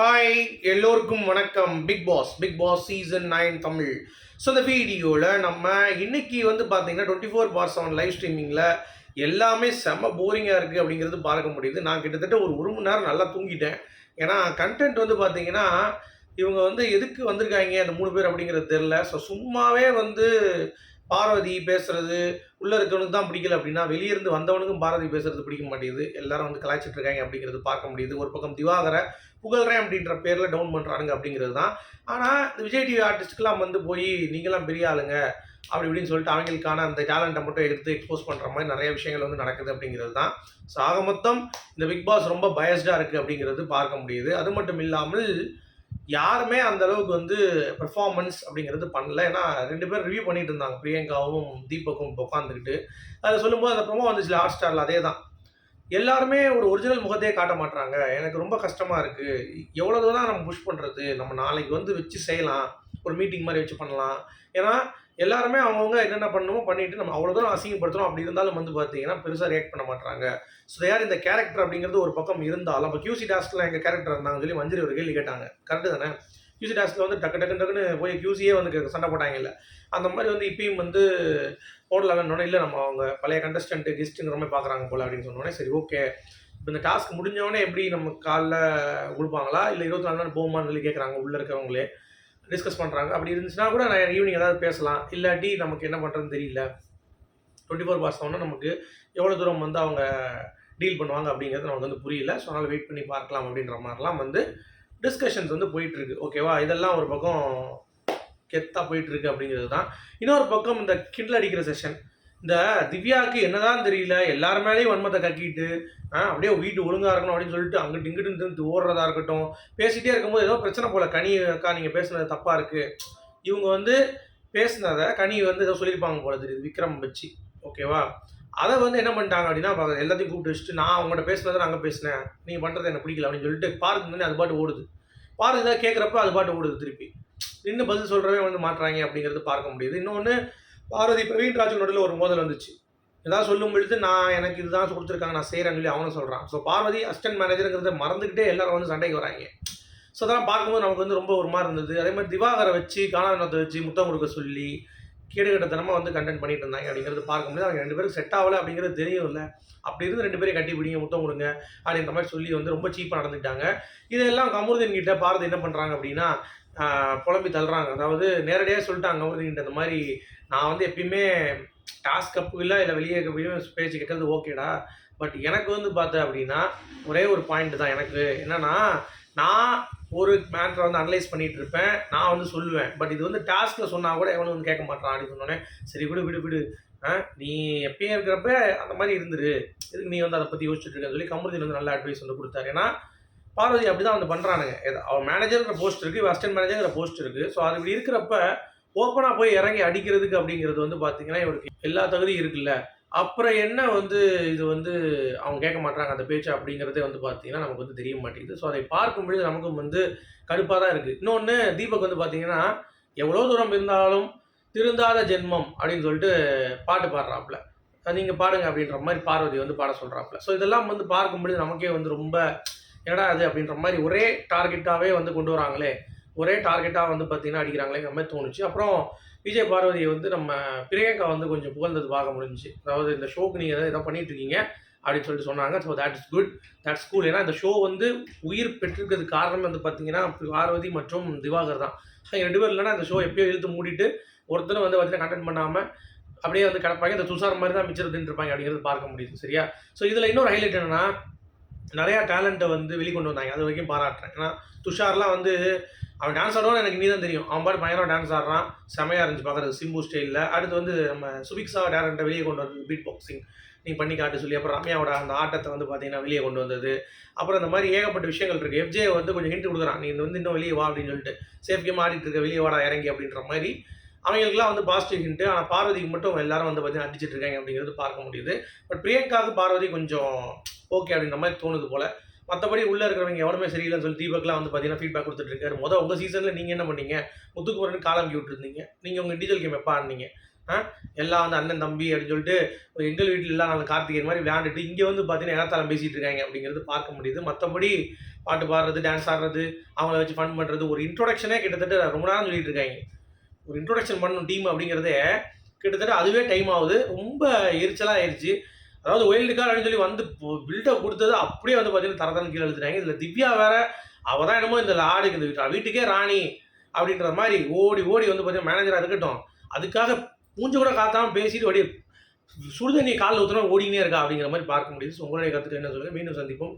Hi எல்லோருக்கும் வணக்கம். Big boss big boss season nine Tamil. So இந்த வீடியோவில் நம்ம இன்னைக்கு வந்து பார்த்தீங்கன்னா twenty four by seven live ஸ்ட்ரீமிங்கில் எல்லாமே செம்ம போரிங்காக இருக்குது அப்படிங்கிறது பார்க்க முடியுது. நான் கிட்டத்தட்ட ஒரு ஒரு மணி நேரம் நல்லா தூங்கிட்டேன். ஏன்னா கண்டென்ட் வந்து பார்த்தீங்கன்னா இவங்க வந்து எதுக்கு வந்திருக்காங்க? அந்த மூணு பேர் அப்படிங்கிறது தெரில ஸோ சும்மாவே வந்து பார்வதி பேசுறது உள்ள இருக்கவனுக்கு தான் பிடிக்கல அப்படின்னா வெளியிருந்து வந்தவனுக்கும் பாரதி பேசுறது பிடிக்க மாட்டேங்குது. எல்லாரும் வந்து கலாய்ச்சிட்டு இருக்காங்க அப்படிங்கிறது பார்க்க முடியுது. ஒரு பக்கம் திவாகரை புகழ்றேன் அப்படின்ற பேரில் டவுன் பண்ணுறானுங்க அப்படிங்கிறது தான். ஆனால் இந்த விஜய் டிவி ஆர்டிஸ்ட்க்கெலாம் வந்து போய் நீங்களாம் பெரிய ஆளுங்க அப்படி இப்படின்னு சொல்லிட்டு அவங்களுக்கான அந்த டேலண்ட்டை மட்டும் எடுத்து எக்ஸ்போஸ் பண்ணுற மாதிரி நிறைய விஷயங்கள் வந்து நடக்குது அப்படிங்கிறது தான். ஸோ ஆக மொத்தம் இந்த பிக் பாஸ் ரொம்ப பயஸ்டாக இருக்குது அப்படிங்கிறது பார்க்க முடியுது. அது மட்டும் இல்லாமல் யாருமே அந்த அளவுக்கு வந்து பெர்ஃபார்மன்ஸ் அப்படிங்கிறது பண்ணல. ஏன்னா ரெண்டு பேரும் ரிவ்யூ பண்ணிட்டு இருந்தாங்க. பிரியங்காவும் தீபக்கும் உட்காந்துக்கிட்டு அதை சொல்லும்போது அந்த ப்ரொமோ வந்துச்சு ஹாட் ஸ்டாரில் அதே தான் எல்லாருமே ஒரு ஒரிஜினல் முகத்தையே காட்ட மாட்டாங்க எனக்கு ரொம்ப கஷ்டமாக இருக்குது எவ்வளோ தான் நம்ம புஷ் பண்ணுறது நம்ம நாளைக்கு வந்து வச்சு செய்யலாம். ஒரு மீட்டிங் மாதிரி வச்சு பண்ணலாம். ஏன்னா எல்லாருமே அவங்கவுங்க என்னென்ன பண்ணணுமோ பண்ணிட்டு நம்ம அவ்வளோ தூரம் அசிங்கப்படுத்தணும் அப்படி இருந்தாலும் வந்து பார்த்தீங்கன்னா பெருசாக ரியாக்ட் பண்ண மாட்டாங்க ஸோ யார் இந்த கேரக்டர் அப்படிங்கிறது ஒரு பக்கம் இருந்தாலும் அப்போ கியூசி டாஸ்கில் எங்கள் கேரக்டர் இருந்தாங்கன்னு சொல்லி மஞ்சரி ஒரு கேள்வி கேட்டாங்க. கரெக்டு தானே? கியூசி டாஸ்கில் வந்து டக்கு டக்கு டக்குன்னு போய் கியூசியே வந்து சண்டை போட்டாங்க இல்லை அந்த மாதிரி வந்து இப்பயும் வந்து போடலாம்னு இல்லை நம்ம அவங்க பழைய கண்டஸ்டன்ட்டு கெஸ்ட்டுங்கிற மாதிரி பார்க்குறாங்க போல அப்படின்னு சொன்னோடனே சரி ஓகே இப்போ இந்த டாஸ்க் முடிஞ்சவொடனே எப்படி நம்ம காலைல கொடுப்பாங்களா இல்லை இருபத்தி நாலு நாள் போகுமான்னு சொல்லி கேட்குறாங்க உள்ளே இருக்கிறவங்களே. டிஸ்கஸ் பண்ணுறாங்க அப்படி இருந்துச்சுன்னா கூட நான் ஈவினிங் ஏதாவது பேசலாம். இல்லாட்டி நமக்கு என்ன பண்ணுறதுன்னு தெரியல. டுவெண்ட்டி ஃபோர் பாஸ் ஆகுனா நமக்கு எவ்வளோ தூரம் வந்து அவங்க டீல் பண்ணுவாங்க அப்படிங்கிறது நமக்கு வந்து புரியல. ஸோ அதனால் வெயிட் பண்ணி பார்க்கலாம் அப்படின்ற மாதிரிலாம் வந்து டிஸ்கஷன்ஸ் வந்து போயிட்டுருக்கு. ஓகேவா இதெல்லாம் ஒரு பக்கம் கெத்தாக போயிட்டுருக்கு அப்படிங்கிறது தான். இன்னொரு பக்கம் இந்த கிண்டல் அடிக்கிற செஷன் இந்த திவ்யாவுக்கு என்னதான் தெரியல எல்லார் மேலேயும் வன்மத்தை கக்கிட்டு அப்படியே வீட்டு ஒழுங்காக இருக்கணும் அப்படின்னு சொல்லிட்டு அங்கிட்டு இங்கிட்டு இருந்து ஓடுறதா இருக்கட்டும் பேசிகிட்டே இருக்கும்போது ஏதோ பிரச்சனை போல. கனி அக்கா நீங்கள் பேசுனது தப்பாக இருக்குது இவங்க வந்து பேசுனதை கனி வந்து ஏதோ சொல்லியிருப்பாங்க போல தெரியுது விக்ரம் வச்சு. ஓகேவா அதை வந்து என்ன பண்ணிட்டாங்க அப்படின்னா எல்லாத்தையும் கூப்பிட்டு வச்சுட்டு நான் அவங்கள்ட்ட பேசுனதை நான் அங்கே பேசினேன். நீங்கள் பண்ணுறது எனக்கு பிடிக்கல. அப்படின்னு சொல்லிட்டு பார்க்கு அது பாட்டு ஓடுது. பார்க்கு ஏதாவது கேட்குறப்ப அது பாட்டு ஓடுது திருப்பி. நின்று பதில் சொல்கிறவே வந்து மாட்டுறாங்க அப்படிங்கிறது பார்க்க முடியுது. இன்னொன்று பார்வதி பிரவீன் ராஜ் நடுவில் ஒரு மோதல் வந்துச்சு. ஏதாவது சொல்லும் பொழுது நான் எனக்கு இதுதான் கொடுத்துருக்காங்க நான் செய்கிறேன்னு சொல்லி அவனும் சொல்கிறான் ஸோ பார்வதி அசிஸ்டன்ட் மேனேஜருங்கிறத மறந்துக்கிட்டே எல்லாரும் வந்து சண்டைக்கு வராங்க. ஸோ அதெல்லாம் பார்க்கும்போது நமக்கு வந்து ரொம்ப ஒரு மாதிரி இருந்தது. அதே மாதிரி திவாகரை வச்சு காணாவினத்தை வச்சு முத்தம் கொடுக்க சொல்லி கேடுகட்டத்தனமாக வந்து கண்டென்ட் பண்ணிட்டு இருந்தாங்க அப்படிங்கிறது பார்க்க முடியாது அவங்க ரெண்டு பேரும் செட் ஆகலை அப்படிங்கிறது தெரியும் இல்லை அப்படி இருந்து ரெண்டு பேரும் கட்டி பிடிங்க முத்தம் கொடுங்க அப்படின்ற மாதிரி சொல்லி வந்து ரொம்ப சீப்பாக நடந்துக்கிட்டாங்க. இதெல்லாம் கமருதீன் கிட்ட பாரதி என்ன பண்ணுறாங்க அப்படின்னா புலம்பி தள்ளுறாங்க. அதாவது நேரடியாக சொல்லிட்டாங்க கமருதீன் கிட்ட இந்த மாதிரி நான் வந்து எப்பயுமே டாஸ்க் அப்பு இல்லை இல்லை வெளியே வெளியே பேச்சு கேட்கறது ஓகேடா பட் எனக்கு வந்து பார்த்தேன் அப்படின்னா ஒரே ஒரு பாயிண்ட் தான். எனக்கு என்னன்னா நான் ஒரு மேட்ரை வந்து அனலைஸ் பண்ணிட்டு இருப்பேன் நான் வந்து சொல்லுவேன். பட் இது வந்து டாஸ்கில் சொன்னால் கூட எவனும் வந்து கேட்க மாட்டான் அப்படின்னு சொன்னோன்னே சரி விடு விடு விடு. ஆ நீ எப்பயும் இருக்கிறப்ப அந்த மாதிரி இருந்துரு. இதுக்கு நீ வந்து அதை பற்றி யோசிச்சுட்டு இருக்கன்னு சொல்லி கமருதீன் வந்து நல்ல அட்வைஸ் வந்து கொடுத்தாரு. ஏன்னா பார்வதி அப்படி தான் வந்து பண்ணுறானுங்க அவன் மேனேஜர்ங்கிற போஸ்ட் இருக்குது வெஸ்டர்ன் மேனேஜர்ங்கிற போஸ்ட் இருக்குது ஸோ அது இப்படி இருக்கிறப்ப ஓப்பனாக போய் இறங்கி அடிக்கிறதுக்கு அப்படிங்கிறது வந்து பார்த்தீங்கன்னா இவருக்கு எல்லா தகுதியும் இருக்குல்ல. அப்புறம் என்ன வந்து இது வந்து அவங்க கேட்க மாட்டாங்க அந்த பேச்சு அப்படிங்கிறதே வந்து பார்த்தீங்கன்னா நமக்கு வந்து தெரிய மாட்டேங்குது. ஸோ அதை பார்க்கும் பொழுது நமக்கும் வந்து கடுப்பாக தான் இருக்குது இன்னொன்று தீபக் வந்து பார்த்தீங்கன்னா எவ்வளோ தூரம் இருந்தாலும் திருந்தாத ஜென்மம் அப்படின்னு சொல்லிட்டு பாட்டு பாடுறாப்புல. நீங்கள் பாடுங்க அப்படின்ற மாதிரி பார்வதி வந்து பாட சொல்கிறாப்புல ஸோ இதெல்லாம் வந்து பார்க்கும் பொழுது நமக்கே வந்து ரொம்ப என்னடா அது அப்படின்ற மாதிரி ஒரே டார்கெட்டாகவே வந்து கொண்டு வராங்களே. ஒரே டார்கெட்டாக வந்து பார்த்தீங்கன்னா அடிக்கிறாங்களேங்கிற மாதிரி தோணுச்சு. அப்புறம் விஜய் பார்வதியை வந்து நம்ம பிரியங்கா வந்து கொஞ்சம் புகழ்ந்தது பார்க்க முடிஞ்சுச்சு. அதாவது இந்த ஷோக்கு நீங்கள் எதாவது பண்ணிட்டு இருக்கீங்க அப்படின்னு சொல்லிட்டு சொன்னாங்க. So that is good that school ஏன்னா இந்த ஷோ வந்து உயிர் பெற்றிருக்கிறது காரணம் வந்து பார்த்தீங்கன்னா பார்வதி மற்றும் திவாகர் தான். ரெண்டு பேர் இல்லைன்னா இந்த ஷோ எப்பயோ இழுத்து மூடிட்டு ஒருத்தரும் வந்து பார்த்தீங்கன்னா கண்டென்ட் பண்ணாமல் அப்படியே வந்து கிடப்பாங்க. இந்த துஷார் மாதிரி தான் மிச்சம் இருப்பாங்க அப்படிங்கிறது பார்க்க முடியுது. சரியா? ஸோ இதில் இன்னொரு ஹைலைட் என்னன்னா நிறையா டேலண்ட்டை வந்து வெளிக்கொண்டு வந்தாங்க. அது வரைக்கும் பாராட்டுறேன். ஏன்னா துஷார்லாம் வந்து அவன் டான்ஸ் ஆடுவான்னு எனக்கு நீ தான் தெரியும். அவன் பாட்டு பயங்கரம் டான்ஸ் ஆடுறான். செமையாக இருந்துச்சு பார்க்குறது சிம்பு ஸ்டைலில் அடுத்து வந்து நம்ம சுபிக்ஸா டேரண்ட்டை வெளியே கொண்டு வந்தது பீட் பாக்ஸிங் நீ பண்ணி காட்டு சொல்லி அப்புறம் ரம்யாவோட அந்த ஆட்டத்தை வந்து பார்த்தீங்கன்னா வெளியே கொண்டு வந்தது. அப்புறம் இந்த மாதிரி ஏகப்பட்ட விஷயங்கள் இருக்குது எஃப்ஜே வந்து கொஞ்சம் ஹிண்ட் கொடுக்குறான். நீ வந்து இன்னும் வெளியே வா அப்படின்னு சொல்லிட்டு. சேஃப் கேம் ஆடிட்டு இருக்க. வெளியே வாடா இறங்கி அப்படின்ற மாதிரி. அவங்களுக்குலாம் வந்து பாசிட்டிவ் ஹிண்ட்டு ஆனால் பார்வதிக்கு மட்டும் எல்லாரும் வந்து பார்த்தீங்கன்னா அடிச்சிட்டு இருக்காங்க அப்படிங்கிறது பார்க்க முடியுது. பட் பிரியங்காவுக்கு பார்வதி கொஞ்சம் ஓகே அப்படின்ற மாதிரி தோணுது போல. மற்றபடி உள்ளே இருக்கிறவங்க எவனுமே சரியில்லைன்னு சொல்லி தீபக்லாம் வந்து பார்த்தீங்கன்னா ஃபீட்பேக் கொடுத்துட்டு இருக்காரு. மொதல் உங்கள் சீசனில் நீங்கள் என்ன பண்ணீங்க? முத்துக்குமரன் காலம் விட்டுருந்தீங்க நீங்கள் உங்கள் டீச்சல் கேம் எப்போ ஆனீங்க ஆ? எல்லாம் வந்து அண்ணன் தம்பி அப்படின்னு சொல்லிட்டு எங்கள் வீட்டில் எல்லாம் நாங்கள் கார்த்திகை மாதிரி விளையாண்டுட்டு இங்கே வந்து பார்த்தீங்கன்னா ஏகத்தாலம் பேசிகிட்டு இருக்காங்க அப்படிங்கிறது பார்க்க முடியுது. மற்றபடி பாட்டு பாடுறது டான்ஸ் ஆடுறது அவங்கள வச்சு ஃபன் பண்ணுறது ஒரு இன்ட்ரொடக்ஷனே கிட்டத்தட்ட ரொம்ப நேரம் சொல்லிட்டு இருக்காங்க. ஒரு இன்ட்ரொடக்ஷன் பண்ணணும் டீம் அப்படிங்கிறதே கிட்டத்தட்ட அதுவே டைம் ஆகுது. ரொம்ப எரிச்சலாக ஆயிடுச்சு அதாவது ஒயில்டு கார்டு அப்படின்னு சொல்லி வந்து பில்டப் கொடுத்தது அப்படியே வந்து பார்த்தீங்கன்னா தரதரன்னு கீழே எழுதுறாங்க இதில் திவ்யா வேற அவள் தான் என்னமோ இந்த ஆடுக்கு இந்த வீட்டு வீட்டுக்கே ராணி அப்படின்ற மாதிரி ஓடி ஓடி வந்து பார்த்தீங்கன்னா மேனேஜராக இருக்கட்டும். அதுக்காக மூஞ்ச கூட காத்தாமல் பேசிட்டு அப்படியே சுடுதண்ணி காலில் ஊற்றினா ஓடினே இருக்கா அப்படிங்கிற மாதிரி பார்க்க முடியுது. உங்களுடைய கருத்துக்கள் என்ன சொல்லுங்கள் மீண்டும் சந்திப்போம்.